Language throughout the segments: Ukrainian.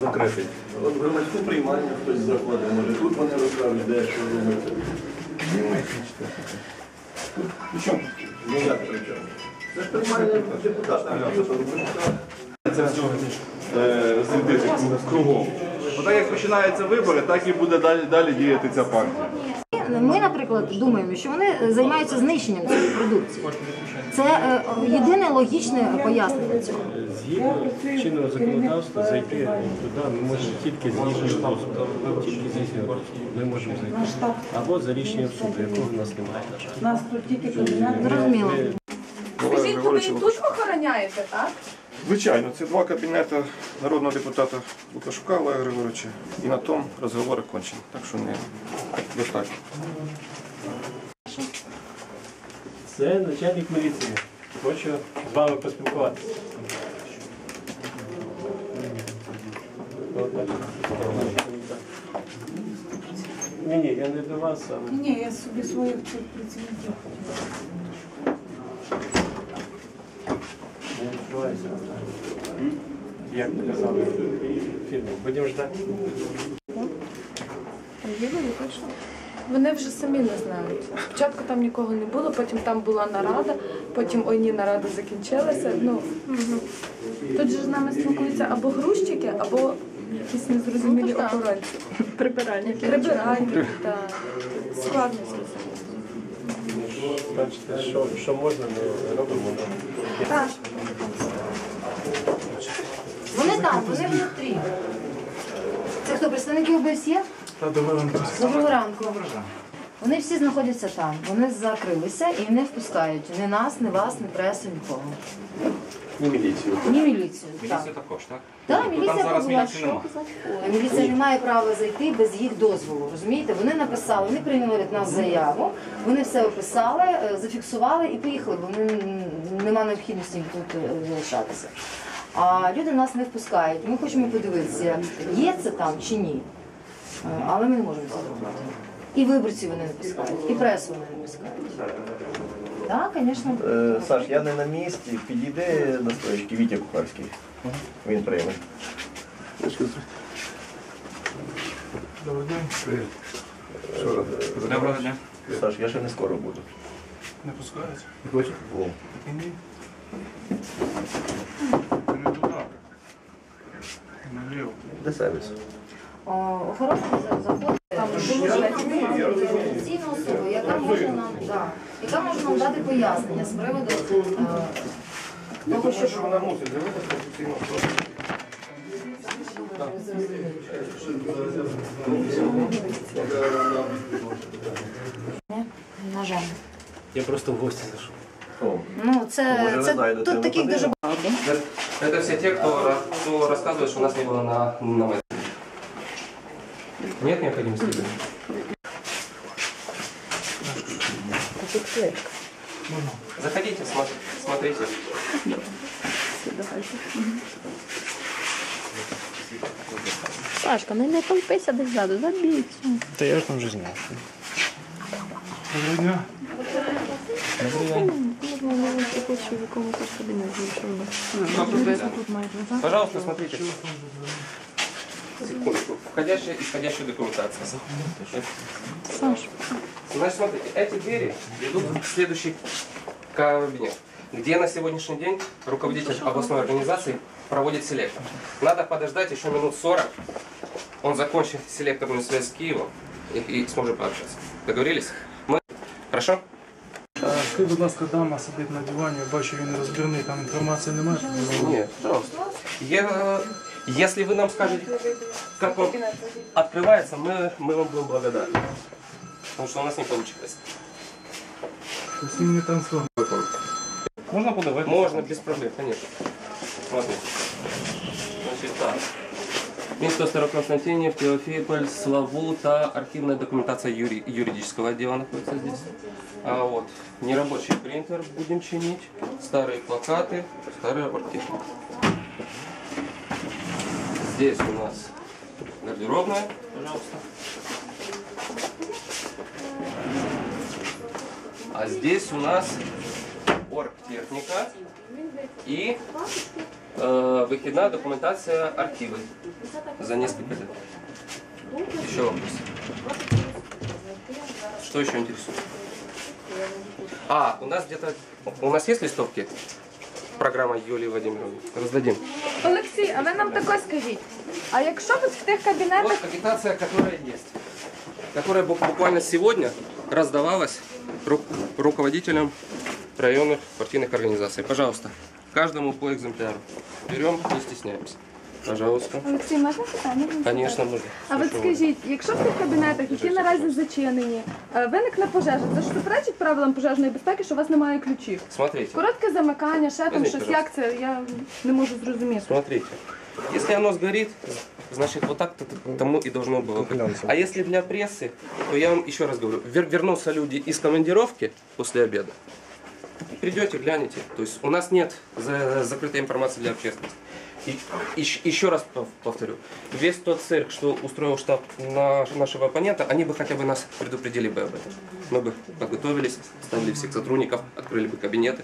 закритий. От в громадську приймання хтось заходить, може тут вони розкажуть, де що робити. Ну як при чому? Це ж приймання депутата. Це все е, кругом. Отак як починаються вибори, так і буде далі, далі діяти ця партія. Ми, наприклад, думаємо, що вони займаються знищенням цієї продукції. Це е, єдине логічне пояснення цього. Згідно чинного законодавства зайти туди ми можемо тільки з їхнього дозволу. Тільки з їхнього ми можемо зайти. Або за рішенням суду, якого в нас немає. У нас тут тільки. Зрозуміло. Скажіть, ви тут охороняєте, так? Звичайно, це два кабінети народного депутата Лукашука Олега Григоровича. І на тому розговори кончені. Так що не достатньо. Це начальник міліції. Хочу з вами поспілкуватися. Ні, ні, я не до вас, а Ні, я собі своїх працівників. Не відчуваюся. Як казали в фільмі. Будемо ждати. Вони вже самі не знають. Спочатку там нікого не було, потім там була нарада, потім ой ні, нарада закінчилася. Ну тут же з нами спілкуються або грузчики, або якісь незрозумілі охоронці. Прибиральники. Прибиральники, так. Складно зрозуміти. Бачите, що, що можна, ми робимо. Так. Вони там, вони внутрі. Це хто, представники ОБСЄ? Доброго ранку. Вони всі знаходяться там. Вони закрилися і не впускають ні нас, ні вас, ні пресу, нікого. Ні міліцію. Ні міліцію. Так, також, так? так міліція побула. Що казати? Ой, Міліція не має права зайти без їх дозволу. Розумієте? Вони написали, вони прийняли від нас заяву, вони все описали, е, зафіксували і поїхали, бо вони нема необхідності тут е, залишатися. А люди нас не впускають. Ми хочемо подивитися, є це там чи ні. Е, Але ми не можемо це зробити. І виборців вони не пускають, і пресу вони не пускають. Так, звісно. Е, Саш, я не на місці, підійди до стоечки Вітя Кухарський. Він прийме. Добрий день. Доброго дня. Саш, я ще не скоро буду. Не пускають? Ні. Ні. Туди. Наліво. Де сервіс? Охорона заходить там особа, яка може нам да, яка може нам дати пояснення з приводу е, того, що вона мусить з'явитися офіційно. на жаль. Я просто в гості зайшов. Ну це, це тут таких дуже багато. Это все те, кто, кто рассказывает, что у нас не было на, на. Нет необходимости? Заходите, смо- смотрите. Сашка, ну не толпися десь ззаду, забійся. Та я ж там вже. Доброго дня. Ну, я в якомусь кабінеті, що в нас. Пожалуйста, смотрите. Секундочку. Входящая и исходящая документация. Саш, Значит, смотрите, эти двери ведут в следующий кабинет, где на сегодняшний день руководитель областной организации проводит селектор. Надо подождать еще минут 40. Он закончит селекторную связь с Киевом и, и сможем пообщаться. Договорились? Мы... Хорошо? Скажіть, будь ласка, дама сидить на дивані, я бачу, він розбірний, там інформації немає. Нет, пожалуйста. Я- если вы нам скажете, как он открывается, мы, мы вам будем благодарны. Потому что у нас не получилось. Тобто він не трансформує. Можно подавать? Можно, без проблем, конечно. Смотрите. Значит, так. Место Староконстантинов, Теофиполь, Славута, архивная документация юри- юридического отдела находится здесь. А вот нерабочий принтер будем чинить, старые плакаты, старая оргтехника. Здесь у нас гардеробная, пожалуйста. А здесь у нас оргтехника и э, выкидная документация архивы за несколько лет. Еще вопрос. Что еще интересует? А, у нас где-то... У нас есть листовки? Программа Юлии Владимировны. Раздадим. Олексій, а ви нам тако скажіть. А якщо от в тих кабінетах Вот агитация, которая есть. Которая бу- буквально сегодня раздавалась ру- руководителям районных партийных организаций. Пожалуйста, каждому по экземпляру. Берем, не стесняемся. Пожалуйста. Олексій, можна питання? Конечно, можно. А от скажіть, якщо в тих кабінетах, які наразі зачинені, е, виникне пожежа, це ж суперечить правилам пожежної безпеки, що у вас немає ключів? Смотрите, Коротке замикання, ще там Візьміть, щось, пожалуйста. як це, я не можу зрозуміти. смотрите. Если оно сгорит, значит вот так тому и должно было быть. А если для прессы, то я вам еще раз говорю, вер- вернутся люди из командировки после обеда. Придете, глянете. То есть у нас нет за- закрытой информации для общественности. И ещ- еще раз пов- повторю, весь тот цирк, что устроил штаб наш- нашего оппонента, они бы хотя бы нас предупредили бы об этом. Мы бы подготовились, ставили всех сотрудников, открыли бы кабинеты,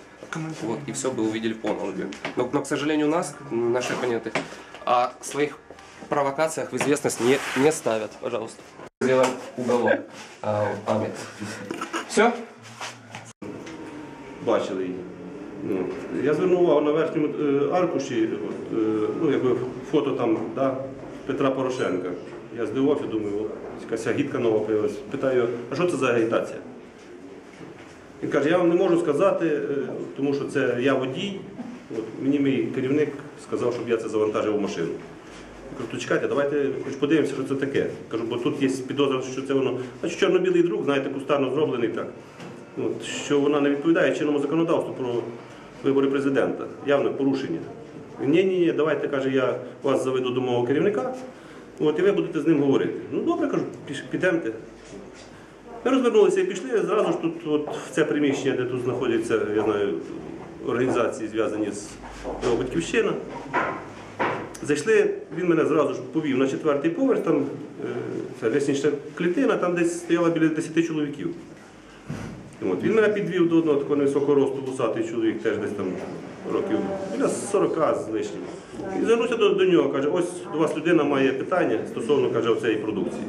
вот, и все бы увидели в полном объеме. Но, но, к сожалению, нас, наши оппоненты, о своих провокациях в известность не, не ставят. Пожалуйста. Сделаем уголок а. Все? Бачили її. Ну, я звернув увагу на верхньому е, аркуші, от, е, ну, якби фото там, да, Петра Порошенка. Я здивувався, думаю, якась агітка нова з'явилася. Питаю, а що це за агітація? Він каже, я вам не можу сказати, е, тому що це я водій. От, мені мій керівник сказав, щоб я це завантажив у машину. Я кажу, то чекайте, давайте хоч подивимося, що це таке. Кажу, бо тут є підозра, що це воно. Значить, чорно-білий друк, знаєте, кустарно зроблений так. Що вона не відповідає чинному законодавству про вибори президента. Явне порушення. Ні, ні, ні, давайте, каже, я вас заведу до мого керівника, от, і ви будете з ним говорити. Ну добре, кажу, підемте. Ми розвернулися і пішли зразу ж тут, от, в це приміщення, де тут знаходяться, я знаю, організації, зв'язані з його батьківщина. Зайшли, він мене зразу ж повів на четвертий поверх, там е, це ліснична клітина, там десь стояло біля 10 чоловіків. От, він мене підвів до одного такого невисокого росту вусатий чоловік, теж десь там років біля 40 з лишнім. І звернувся до, до нього, каже, ось до вас людина має питання стосовно каже, цієї продукції.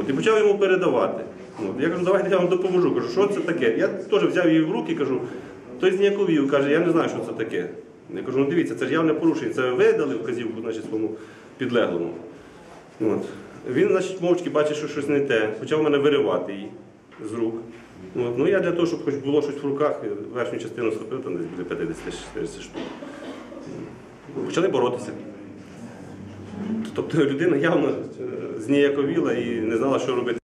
От, і почав йому передавати. От, я кажу, давайте я вам допоможу. Кажу, що це таке? Я теж взяв її в руки, кажу, той зніяковів, каже, я не знаю, що це таке. Я кажу, ну дивіться, це ж явне порушення. Це ви дали вказівку значить, своєму підлеглому. От. Він, значить, мовчки бачить, що щось не те, почав мене виривати її з рук. От. Ну я для того, щоб хоч було щось в руках, верхню частину схопив, там десь біля 50-60 штук. Почали боротися. Тобто людина явно е, зніяковіла і не знала, що робити.